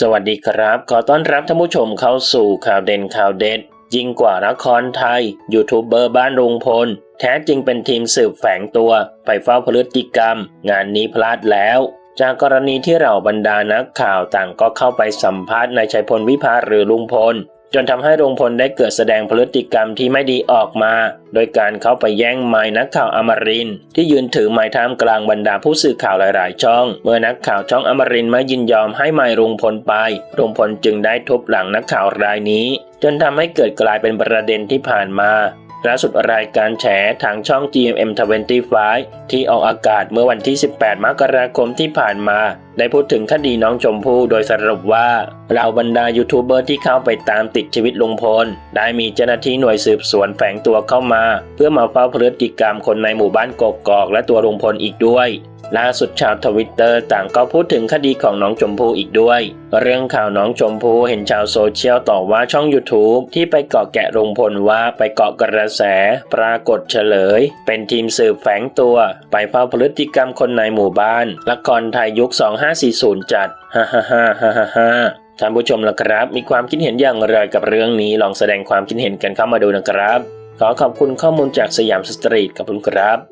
สวัสดีครับ ขอต้อนรับท่านผู้ชมเข้าสู่ข่าวเด่นข่าวเด็ด ยิ่งกว่าละครไทย ยูทูบเบอร์บ้านลุงพล แท้จริงเป็นทีมสืบแฝงตัว ไปเฝ้าพฤติกรรม งานนี้พลาดแล้ว จากกรณีที่เราบรรดานักข่าวต่างก็เข้าไปสัมภาษณ์นายชัยพลวิภาหรือลุงพล จนทำให้ลุงพลได้เกิดแสดงพฤติกรรมที่ไม่ดีออกมา โดยการเข้าไปแย่งไม้นักข่าวอมรินที่ยืนถือไม้ท่ามกลางบรรดาผู้สื่อข่าวหลาย ๆ ช่อง เมื่อนักข่าวช่องอมรินไม่ยินยอมให้ไม้ลุงพลไปลุงพลจึงได้ทุบหลังนักข่าวรายนี้ จนทำให้เกิดกลายเป็นประเด็นที่ผ่านมา ล่าสุดรายการแฉทางช่อง GMM 25 ที่ออกอากาศเมื่อวันที่ 18 มกราคมที่ผ่านมา ได้พูดถึงคดีน้องชมพู่โดยสรุปว่าเหล่าบรรดายูทูบเบอร์ที่เข้าไปตามติดชีวิตลุงพล ได้มีเจ้าหน้าที่หน่วยสืบสวนแฝงตัวเข้ามา เพื่อมาเฝ้าพฤติกรรมคนในหมู่บ้านกกอกและตัวลุงพลอีกด้วย ล่าสุดชาวทวิตเตอร์ต่างก็พูดถึงคดีของน้องชมพู่อีกด้วย เรื่องข่าวน้องชมพู่เห็นชาวโซเชียลต่อว่าช่อง YouTube ที่ไปเกาะแกะลุงพลว่าไปเกาะกระแส ปรากฏเฉลย เป็นทีมสืบแฝงตัว ไปเฝ้าพฤติกรรมคนในหมู่บ้าน ละครไทยยุค 2540 จัดฮ่าฮ่าฮ่าฮ่าฮ่าฮ่าท่านผู้ชมล่ะครับ มีความคิดเห็นอย่างไรกับเรื่องนี้ลองแสดงความคิดเห็นกันเข้ามาดูนะครับ ขอขอบคุณข้อมูลจากสยามสตรีทขอบคุณครับ